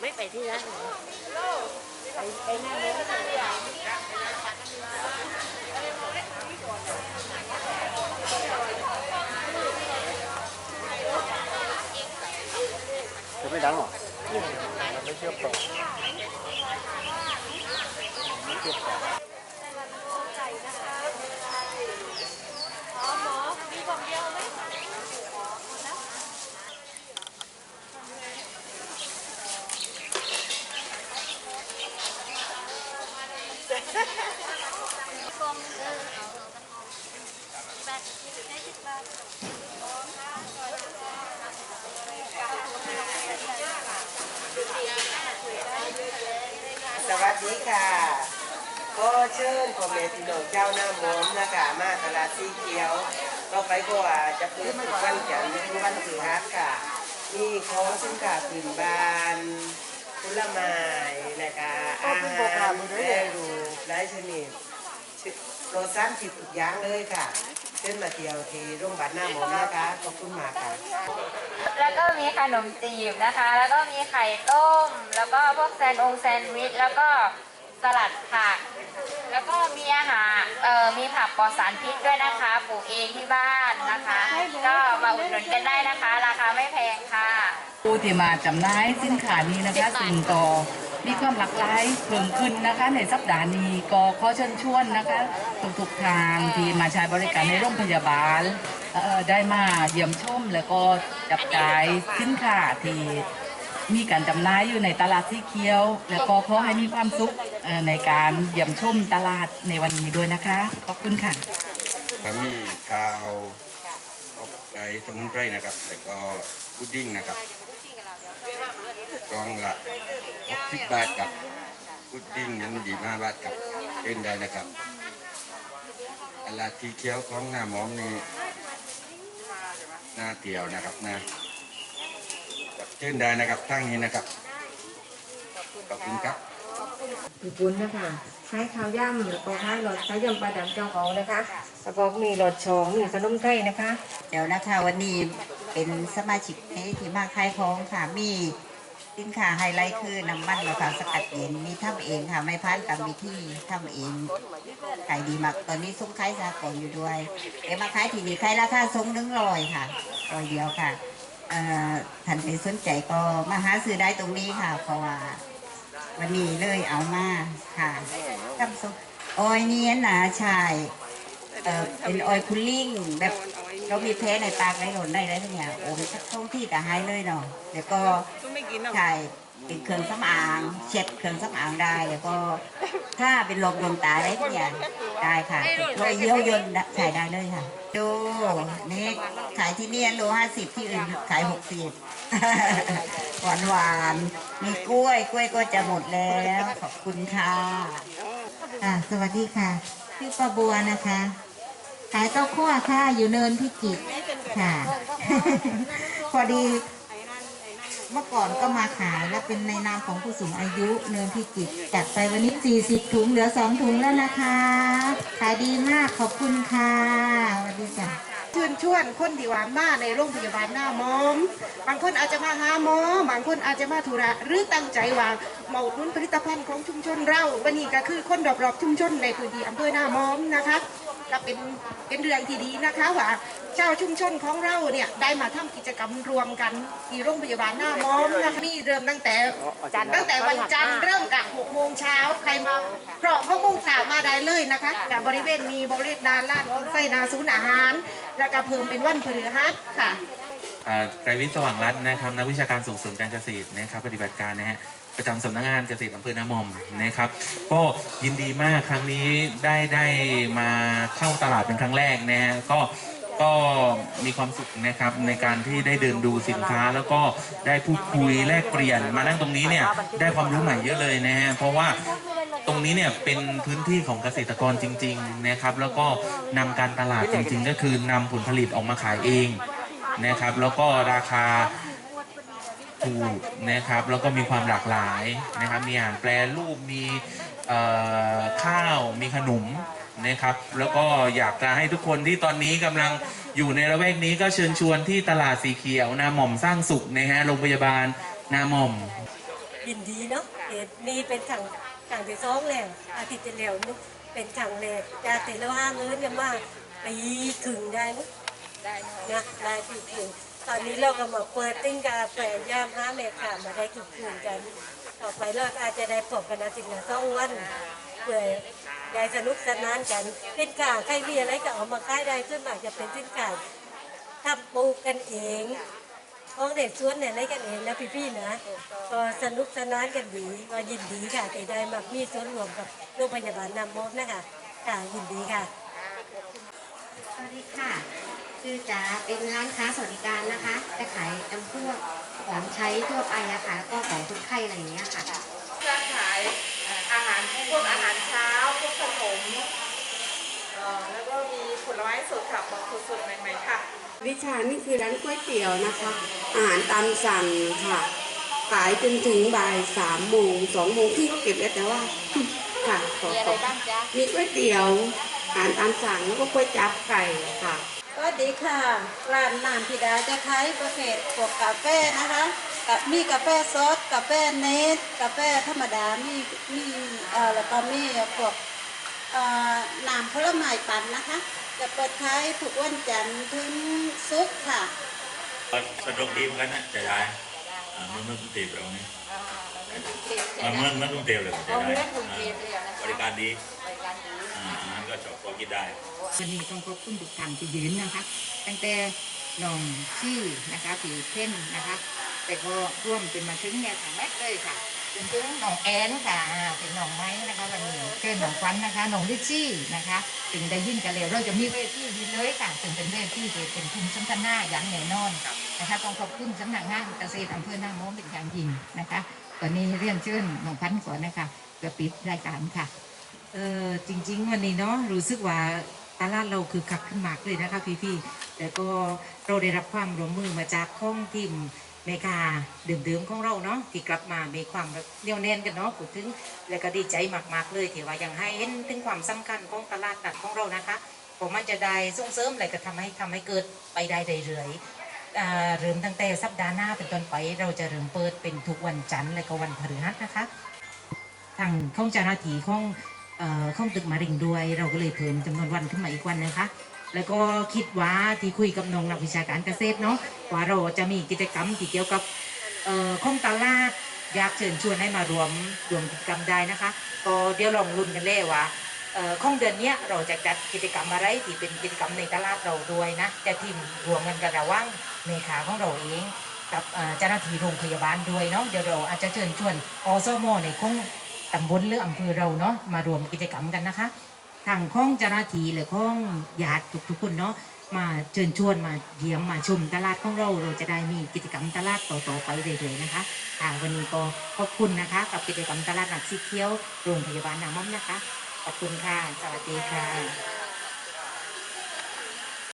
ไม่ไปที่นั่นหรอไปไปนั่นเลยจะไม่ดังหรอไม่เชื่อมต่อ สวัสดีค่ะก็เชิญพ่อแม่พี่น้องเจ้าหน้าหมอมนะคะมาตลาดสีเขียว ก็ไปก็ว่าจะเปิดทุกวันจันทร์ถึงวันพฤหัสค่ะ มีของสินค้าพื้นบ้านผลไม้และก็อาหารแปรรูปหลายชนิดโรซันติดทุกอย่างเลยค่ะ เชิญมาเที่ยวที่โรงพยาบาลหน้าหมอมนะคะ ขอบคุณมากค่ะ แล้วก็มีขนมจีบนะคะ แล้วก็มีไข่ต้ม แล้วก็พวกแซนองแซนด์วิช แล้วก็สลัดผัก แล้วก็มีอาหารเอ่อมีผักปลอดสารพิษด้วยนะคะ ปลูกเองที่บ้านนะคะ ก็มาอุดหนุนกันได้นะคะ ราคาไม่แพงค่ะ ผู้ที่มาจำหน่ายสินค้านี้นะคะสิ่งต่อ มีความหลากหลายเพิ่มขึ้นนะคะ ในสัปดาห์นี้ก็ขอเชิญชวนนะคะทุกๆทางที่มาใช้บริการในโรงพยาบาลเอ่อได้มาเยี่ยมชมแล้วก็จับจ่ายสินค้าที่มีการจำหน่ายอยู่ในตลาดที่เคี้ยว แล้วก็ขอให้มีความสุขเอ่อในการเยี่ยมชมตลาดในวันนี้ด้วยนะคะขอบคุณค่ะ ก็มีข้าวอบไก่สมุนไพรนะครับ แล้วก็พุดดิ้งนะครับ กล่องละ60บาทกับพุดดิ้งนั้นดีมาบาทกับเล่นได้นะครับตลาดที่เคี้ยวของหน้าหมอมนี่หน้าเที่ยวนะครับนะเช่นได้นะครับทั้งนี้นะครับขอบคุณครับญี่ปุ่นนะคะใช้ข้าวย่ำแล้วก็ให้รสใช้ยำปลาดำเจ้าของนะคะแล้วก็มีรสชองมีขนมไทยนะคะ เดี๋ยวนะคะวันนี้เป็นสมาชิกในที่มาขายของค่ะมี สินค้าไฮไลท์คือน้ำมันมะพร้าวสกัดเย็นมีทำเองค่ะ ไม่พันกับมีที่ทำเองขายดีมากตอนนี้ซุ้มขายสากลอยู่ด้วยเดี๋มาขายที่นี่ขายราคาซุ้มหนึ่งร้อยค่ะร้อยเดียวค่ะเอ่อท่านเป็นสนใจก็มาหาซื้อได้ตรงนี้ค่ะ เพราะว่า วันนี้เลยเอามาค่ะทำซุปออยเนี้ยนะชายเอ่อเป็นออยคูลลิ่งแบบ เรามีแพ้ในปากในหล่นได้แล้วเนี่ยโอ้ยท่องที่กับไฮเลยเนาะแล้วก็ใช่เป็นเครื่องสำอาง เช็ดเครื่องสำอางได้แล้วก็ถ้าเป็นลมดวงตาได้เนี่ยได้ค่ะรอยเยี่ยวยนต์ใช้ได้เลยค่ะดูนี่ขายที่เนี่ยโลห้าสิบที่อื่นขายหกสิบหวานหวานๆมีกล้วยกล้วยก็จะหมดแล้วขอบคุณค่ะอ่าสวัสดีค่ะชื่อป้าบัวนะคะ ขายเต้าคั่วค่ะอยู่เนินพิจิตรค่ะ พอดีเมื่อก่อนก็มาขายแล้วเป็นในนามของผู้สูงอายุเนินพิจิตรจัดไปวันนี้ 40 ถุงเหลือ 2 ถุงแล้วนะคะ ขายดีมากขอบคุณค่ะสวัสดีจ้ะเชิญชวนคนที่ว่ามาในโรงพยาบาลหน้ามอม บางคนอาจจะมาหาหมอ บางคนอาจจะมาธุระหรือตั้งใจว่ามาดุนผลิตภัณฑ์ของชุมชนเราวันนี้ก็คือคนรอบๆชุมชนในพื้นที่อำเภอหน้ามอมนะคะ ก็เป็นเป็นเรื่องที่ดีนะคะว่าชาวชุมชนของเราเนี่ยได้มาทำกิจกรรมรวมกันที่โรงพยาบาลหน้ามอมนะคะนี่เริ่มตั้งแต่ตั้งแต่วันจันทร์เริ่มกับ6โมงเช้าใครมาเพราะ6โมงเช้ามาได้เลยนะคะกับบริเวณมีบริเวณดานลาดไส้นาศูนย์อาหาร แล้วก็เพิ่มเป็นวันพฤหัสค่ะอ่าไกรวิทย์สว่างรัตน์นะครับนักวิชาการส่งเสริมการเกษตรนะครับปฏิบัติการนะฮะ ประจำสำนักงานเกษตรอำเภอนาหมอมนะครับ ก็ยินดีมากครั้งนี้ได้ได้มาเข้าตลาดเป็นครั้งแรกนะฮะก็ก็มีความสุขนะครับในการที่ได้เดินดูสินค้า แล้วก็ได้พูดคุยแลกเปลี่ยนมานั่งตรงนี้เนี่ยได้ความรู้ใหม่เยอะเลยนะฮะเพราะว่าตรงนี้เนี่ยเป็นพื้นที่ของเกษตรกรจริง ๆนะครับ แล้วก็นำการตลาดจริง ๆ ก็คือนำผลผลิตออกมาขายเองนะครับ แล้วก็ราคา ถูกนะครับแล้วก็มีความหลากหลายนะครับมีอาหารแปรรูปมีเอ่อข้าวมีขนมนะครับ แล้วก็อยากจะให้ทุกคนที่ตอนนี้กำลังอยู่ในระแวกนี้ก็เชิญชวนที่ตลาดสีเขียวนาหม่อมสร้างสุขนะฮะโรงพยาบาลนาหม่อมยินดีเนาะเห็นนี่เป็นขังขังที่สองแล้วอาทิตย์ที่แล้วนี่เป็นขังแรกจากแต่ละห้าเงินกันมาปีถึงได้มั้ยได้หน่อยนะได้ปีถึง ตอนนี้เราก็มาเปิดติ้งกาแฟย่ามห้าเมค่ะมาได้กินคืนกัน ต่อไปเราอาจจะได้พบกันอาทิตย์ละสองวันเพื่อได้สนุกสนานกันสินค้าใครมีอะไรก็เอามาขายได้ส่วนมาจะเป็นสินค้าทำปลูกกันเองของเด็กสวนเนี่ยอะไรกันเองนะพี่ๆนะก็สนุกสนานกันดีก็ยินดีค่ะที่ได้มามีส่วนร่วมกับโรงพยาบาลนำมอบนะคะค่ะยินดีค่ะสวัสดีค่ะ คือจ๋าเป็นร้านค้าสวัสดิการนะคะจะขายจำพวกของใช้ทั่วไปอะค่ะแล้วก็ของคนไข้อะไรอย่างเงี้ยค่ะจะขายอาหารพวกอาหารเช้าพวกขนมเอ่อแล้วก็มีผลไม้สดค่ะบอกสดๆใหม่ๆค่ะ วิชานี่คือร้านก๋วยเตี๋ยวนะคะ อาหารตามสั่งค่ะ ขายจนถึงบ่ายสามโมงสองโมงพี่ก็เก็บแล้วแต่ว่าค่ะขอมีอะขไรอบ้างจ๊ะมีก๋วยเตี๋ยวอาหารตามสั่งแล้วก็ก๋วยจั๊บไก่ค่ะส วัสดีค่ะ ร้านนามพิดาจะขายประเภทพวกกาแฟนะคะกับมีกาแฟซดกาแฟเนสกาแฟธรรมดา มีมีเอ่อแล้วก็มีพวกเอ่อน้ำผลไม้ปั่นนะคะ จะเปิดขายทุกวันจันทร์ถึงศุกร์ค่ะสะดวกดีเหมือนกันนะจะได้อ่าเมื่อเมื่อกรุงเทพแบบนี้มาเมื่อเมื่อกรุงเทพเลยจะเอาได้เมื่อกรุงเทพเลยนะบริการดีบริการดีอ่าอาหาร ก็ชอบพอกินได้วันนี้ต้องขอบคุณทุกท่านที่ยืนนะคะ ตั้งแต่น้องชี่อนะคะผีเพ่นนะคะ แต่ก็ร่วมเป็นมาถึงเนี่ยค่ะแมกเลยค่ะจนถึงน้องแอนค่ะเป็นน้องไม้นะคะวันนี้เช่นน้องควันนะคะน้องลิชี่นะคะถึงได้ยินกันแล้วเราจะมีเวทียืนเลยค่ะถึงเป็นเวทีเป็นคุณสัมพันธ์อย่างแน่นอนนะคะต้องขอบคุณสำนักงานเกษตรอำเภอหน้าโม้เป็นอย่างยิ่งนะคะตอนนี้เรียนเชิญน้องพันก่อนนะคะเพื่อปิดรายการค่ะ เออจริง ๆ วันนี้เนาะรู้สึกว่าตลาดเราคือคักขึ้นมากเลยนะคะพี่ๆแต่ก็เราได้รับความร่วมมือมาจากข้องทีมเมกาเดิมๆของเราเนาะที่กลับมามีความเนียวแน่นกันเนาะพูดถึงแล้วก็ดีใจมากๆเลยที่ว่ายังให้เห็นถึงความสำคัญของตลาดนัดของเรานะคะผมมันจะได้ส่งเสริมอะไรก็ทำให้ทำให้เกิดไปได้เรื่อยเริ่มตั้งแต่สัปดาห์หน้าเป็นต้นไป เราจะเริ่มเปิดเป็นทุกวันจันทร์และก็วันพฤหัสนะคะ ทางข้องจาหน้าทีข้อง เอ่อข้องตึกมาริงด้วย เราก็เลยเพิ่มจำนวนวันขึ้นมาอีกวันนะคะ แล้วก็คิดว่าที่คุยกับน้องนักวิชาการเกษตรเนาะว่าเราจะมีกิจกรรมที่เกี่ยวกับเอ่อข้องตลาดอยากเชิญชวนให้มารวมรวมกิจกรรมได้นะคะ ก็เดี๋ยวลองลุ้นกันเลยว่าเอ่อข้องเดือนนี้เราจะจัดกิจกรรมอะไรที่เป็นกิจกรรมในตลาดเราด้วยนะ จะทีมรวมกันกันระว่างเมขาของเราเองกับเอ่อเจ้าหน้าที่โรงพยาบาลด้วยเนาะเดี๋ยวเราอาจจะเชิญชวนอสมในคง ตำบลหรืออำเภอเราเนาะมารวมกิจกรรมกันนะคะทางข้องจราทีหรือข้องญาติทุกๆคนเนาะมาเชิญชวนมาเยี่ยมมาชมตลาดของเราเราจะได้มีกิจกรรมตลาดต่อๆไปเรื่อยๆนะคะค่ะวันนี้ก็ขอบคุณนะคะ กับกิจกรรมตลาดหนักสีเขียวโรงพยาบาลนามอมนะคะขอบคุณค่ะ สวัสดีค่ะ